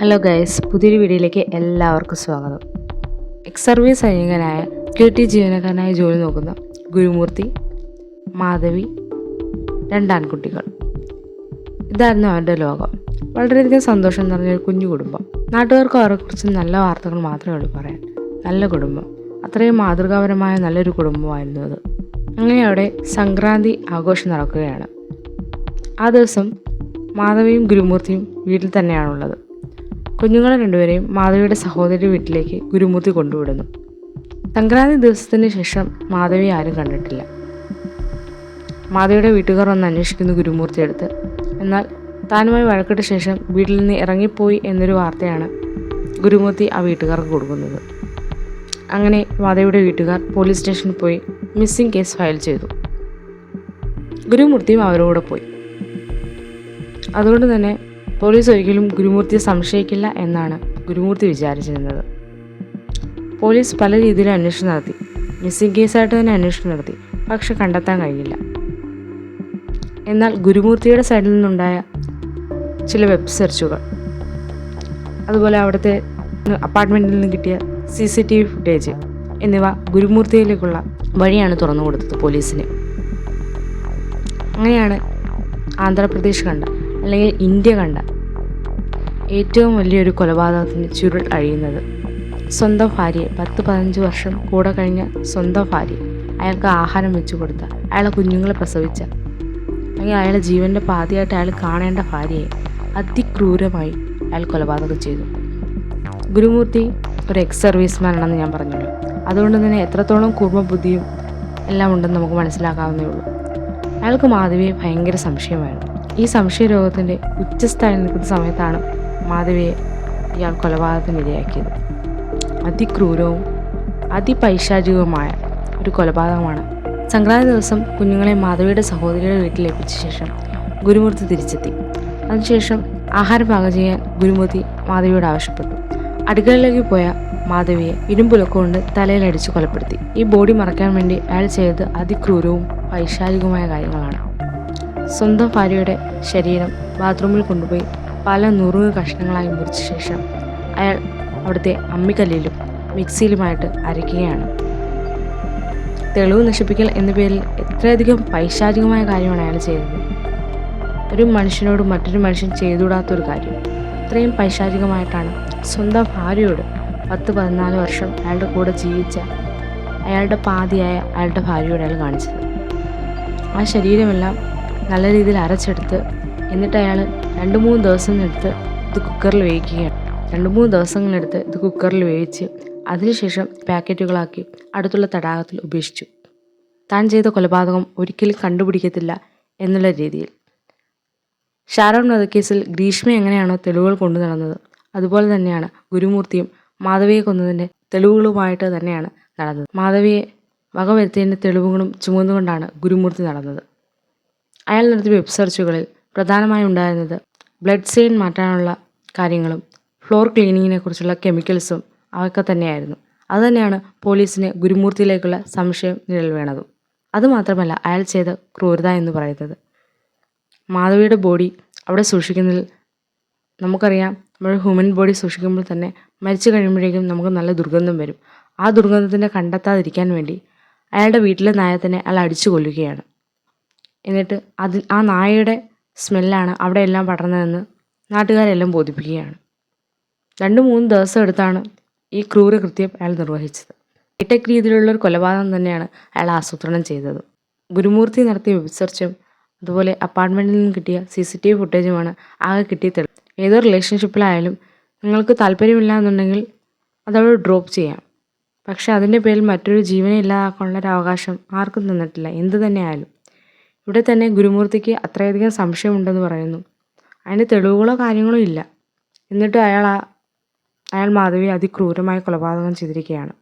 Hello guys പുതിയൊരു വീഡിയോയിലേക്ക് എല്ലാവർക്കും സ്വാഗതം. എക്സ് സർവീസ് സൈനികനായ സെക്യൂരിറ്റി ജീവനക്കാരനായി ജോലി നോക്കുന്ന ഗുരുമൂർത്തി മാധവി രണ്ടാൺകുട്ടികൾ ഇതായിരുന്നു അവരുടെ ലോകം. വളരെയധികം സന്തോഷം നിറഞ്ഞ ഒരു കുഞ്ഞു കുടുംബം. നാട്ടുകാർക്ക് അവരെക്കുറിച്ച് നല്ല വാർത്തകൾ മാത്രമേ ഉള്ളൂ പറയാൻ. നല്ല കുടുംബം. അത്രയും മാതൃകാപരമായ നല്ലൊരു കുടുംബമായിരുന്നു അത്. അങ്ങനെ അവിടെ സംക്രാന്തി ആഘോഷം നടക്കുകയാണ്. ആ ദിവസം മാധവിയും ഗുരുമൂർത്തിയും വീട്ടിൽ തന്നെയാണുള്ളത്. കുഞ്ഞുങ്ങളെ രണ്ടുപേരെയും മാധവിയുടെ സഹോദരി വീട്ടിലേക്ക് ഗുരുമൂർത്തി കൊണ്ടുവിടുന്നു. സംക്രാന്തി ദിവസത്തിന് ശേഷം മാധവി ആരും കണ്ടിട്ടില്ല. മാധവിയുടെ വീട്ടുകാർ വന്ന് അന്വേഷിക്കുന്നു ഗുരുമൂർത്തി അടുത്ത്. എന്നാൽ താനുമായി വഴക്കിട്ട ശേഷം വീട്ടിൽ നിന്ന് ഇറങ്ങിപ്പോയി എന്നൊരു വാർത്തയാണ് ഗുരുമൂർത്തി ആ വീട്ടുകാർക്ക് കൊടുക്കുന്നത്. അങ്ങനെ മാധവിയുടെ വീട്ടുകാർ പോലീസ് സ്റ്റേഷനിൽ പോയി മിസ്സിംഗ് കേസ് ഫയൽ ചെയ്തു. ഗുരുമൂർത്തിയും അവരോട് പോയി. അതുകൊണ്ട് തന്നെ പോലീസ് ഒരിക്കലും ഗുരുമൂർത്തിയെ സംശയിക്കില്ല എന്നാണ് ഗുരുമൂർത്തി വിചാരിച്ചിരുന്നത്. പോലീസ് പല രീതിയിലും അന്വേഷണം നടത്തി. മിസ്സിംഗ് കേസായിട്ട് തന്നെ അന്വേഷണം നടത്തി. പക്ഷെ കണ്ടെത്താൻ കഴിഞ്ഞില്ല. എന്നാൽ ഗുരുമൂർത്തിയുടെ സൈഡിൽ നിന്നുണ്ടായ ചില വെബ് സെർച്ചുകൾ അതുപോലെ അവിടുത്തെ അപ്പാർട്ട്മെന്റിൽ നിന്ന് കിട്ടിയ C C T V footage എന്നിവ ഗുരുമൂർത്തിയിലേക്കുള്ള വഴിയാണ് തുറന്നു കൊടുത്തത് പോലീസിന്. അങ്ങനെയാണ് ആന്ധ്രാപ്രദേശ് കണ്ട അല്ലെങ്കിൽ ഇന്ത്യ കണ്ട ഏറ്റവും വലിയൊരു കൊലപാതകത്തിന് ചുരുൾ അഴിയുന്നത് സ്വന്തം ഭാര്യയെ. പത്ത് പതിനഞ്ച് വർഷം കൂടെ കഴിഞ്ഞ സ്വന്തം ഭാര്യ അയാൾക്ക് ആഹാരം വെച്ചു കൊടുത്ത അയാളെ കുഞ്ഞുങ്ങളെ പ്രസവിച്ച അല്ലെങ്കിൽ അയാളെ ജീവന്റെ പാതിയായിട്ട് അയാൾ കാണേണ്ട ഭാര്യയെ അതിക്രൂരമായി അയാൾ കൊലപാതകം ചെയ്തു. ഗുരുമൂർത്തി ഒരു എക്സ് സർവീസ്മാൻ ആണെന്ന് ഞാൻ പറഞ്ഞല്ലോ. അതുകൊണ്ട് തന്നെ എത്രത്തോളം കുർമ്മബുദ്ധിയും എല്ലാം ഉണ്ടെന്ന് നമുക്ക് മനസ്സിലാക്കാവുന്നേ ഉള്ളൂ. അയാൾക്ക് മാധവിയെ ഭയങ്കര സംശയമായിരുന്നു. ഈ സംശയരോഗത്തിന്റെ ഉച്ചസ്ഥായി നിൽക്കുന്ന സമയത്താണ് മാധവിയെ ഇയാൾ കൊലപാതകത്തിന് ഇരയാക്കിയത്. അതിക്രൂരവും അതിപൈശാചികവുമായ ഒരു കൊലപാതകമാണ്. സംക്രാന്തി ദിവസം കുഞ്ഞുങ്ങളെ മാധവിയുടെ സഹോദരിയുടെ വീട്ടിലേപ്പിച്ച ശേഷം ഗുരുമൂർത്തി തിരിച്ചെത്തി. അതിനുശേഷം ആഹാരം പാകം ചെയ്യാൻ ഗുരുമൂർത്തി മാധവിയോട് ആവശ്യപ്പെട്ടു. അടുക്കളയിലേക്ക് പോയ മാധവിയെ ഇരുമ്പുലക്കൊണ്ട് തലയിലടിച്ച് കൊലപ്പെടുത്തി. ഈ ബോഡി മറയ്ക്കാൻ വേണ്ടി അയാൾ ചെയ്തത് അതിക്രൂരവും പൈശാചികവുമായ കാര്യങ്ങളാണ്. സ്വന്തം ഭാര്യയുടെ ശരീരം ബാത്റൂമിൽ കൊണ്ടുപോയി പല നുറുങ്ങ് കഷ്ണങ്ങളായി മുറിച്ച ശേഷം അയാൾ അവിടുത്തെ അമ്മിക്കല്ലിലും മിക്സിയിലുമായിട്ട് അരയ്ക്കുകയാണ്. തെളിവ് നശിപ്പിക്കൽ എന്ന പേരിൽ എത്രയധികം പൈശാചികമായ കാര്യമാണ് അയാൾ ചെയ്തത്. ഒരു മനുഷ്യനോട് മറ്റൊരു മനുഷ്യൻ ചെയ്തുകൂടാത്തൊരു കാര്യം. ഇത്രയും പൈശാചികമായിട്ടാണ് സ്വന്തം ഭാര്യയോട് പത്ത് പതിനാല് വർഷം അയാളുടെ കൂടെ ജീവിച്ച അയാളുടെ പാതിയായ അയാളുടെ ഭാര്യയോട് അയാൾ കാണിച്ചത്. ആ ശരീരമെല്ലാം നല്ല രീതിയിൽ അരച്ചെടുത്ത് എന്നിട്ട് അയാൾ രണ്ട് മൂന്ന് ദിവസം എടുത്ത് ഇത് കുക്കറിൽ വേവിക്കുകയാണ്. രണ്ട് മൂന്ന് ദിവസങ്ങളെടുത്ത് ഇത് കുക്കറിൽ വേവിച്ച് അതിനുശേഷം പാക്കറ്റുകളാക്കി അടുത്തുള്ള തടാകത്തിൽ ഉപേക്ഷിച്ചു. താൻ ചെയ്ത കൊലപാതകം ഒരിക്കലും കണ്ടുപിടിക്കത്തില്ല എന്നുള്ള രീതിയിൽ. ഷാരോൺ വധക്കേസിൽ ഗ്രീഷ്മ എങ്ങനെയാണോ തെളിവുകൾ കൊണ്ടു നടന്നത് അതുപോലെ തന്നെയാണ് ഗുരുമൂർത്തിയും മാധവിയെ കൊന്നതിന്റെ തെളിവുകളുമായിട്ട് തന്നെയാണ് നടന്നത്. മാധവിയെ വകവരുത്തിയതിന്റെ തെളിവുകളും ചുമന്നുകൊണ്ടാണ് ഗുരുമൂർത്തി നടന്നത്. അയാൾ നടത്തിയ വെബ് സെർച്ചുകളിൽ പ്രധാനമായും ഉണ്ടായിരുന്നത് ബ്ലഡ് സെയിൻ മാറ്റാനുള്ള കാര്യങ്ങളും ഫ്ലോർ ക്ലീനിങ്ങിനെ കുറിച്ചുള്ള കെമിക്കൽസും അതൊക്കെ തന്നെയായിരുന്നു. അതുതന്നെയാണ് പോലീസിന് ഗുരുമൂർത്തിയിലേക്കുള്ള സംശയം നിഴൽ വേണതും അതുമാത്രമല്ല അയാൾ ചെയ്ത ക്രൂരത എന്ന് പറയുന്നത്. മാധവിയുടെ ബോഡി അവിടെ സൂക്ഷിക്കുന്നതിൽ നമുക്കറിയാം നമ്മൾ ഹ്യൂമൻ ബോഡി സൂക്ഷിക്കുമ്പോൾ തന്നെ മരിച്ചു കഴിയുമ്പോഴേക്കും നമുക്ക് നല്ല ദുർഗന്ധം വരും. ആ ദുർഗന്ധത്തിനെ കണ്ടെത്താതിരിക്കാൻ വേണ്ടി അയാളുടെ വീട്ടിലെ നായത്തിനെ അയാൾ അടിച്ചു കൊല്ലുകയാണ്. എന്നിട്ട് അത് ആ നായയുടെ സ്മെല്ലാണ് അവിടെ എല്ലാം പടർന്നതെന്ന് നാട്ടുകാരെല്ലാം ബോധിപ്പിക്കുകയാണ്. രണ്ട് മൂന്ന് ദിവസം എടുത്താണ് ഈ ക്രൂരകൃത്യം അയാൾ നിർവഹിച്ചത്. ഇട്ടക് രീതിയിലുള്ള ഒരു കൊലപാതകം തന്നെയാണ് അയാൾ ആസൂത്രണം ചെയ്തത്. ഗുരുമൂർത്തി നടത്തിയ വെബ്സെർച്ചും അതുപോലെ അപ്പാർട്ട്മെന്റിൽ നിന്ന് കിട്ടിയ സി സി ടി വി ഫുട്ടേജുമാണ് ആകെ കിട്ടിയ തെളിവ്. ഏതോ റിലേഷൻഷിപ്പിലായാലും നിങ്ങൾക്ക് താല്പര്യമില്ല എന്നുണ്ടെങ്കിൽ അതവിടെ ഡ്രോപ്പ് ചെയ്യാം. പക്ഷേ അതിന്റെ പേരിൽ മറ്റൊരു ജീവനെ ഇല്ലാതാക്കാനുള്ള ഒരു അവകാശം ആർക്കും തന്നിട്ടില്ല. എന്ത് തന്നെ ആയാലും ഇവിടെ തന്നെ ഗുരുമൂർത്തിക്ക് അത്രയധികം സംശയമുണ്ടെന്ന് പറയുന്നു. അതിന്റെ തെളിവുകളോ കാര്യങ്ങളോ ഇല്ല. എന്നിട്ട് അയാൾ അയാൾ മാധവിയെ അതിക്രൂരമായി കൊലപാതകം ചെയ്തിരിക്കുകയാണ്.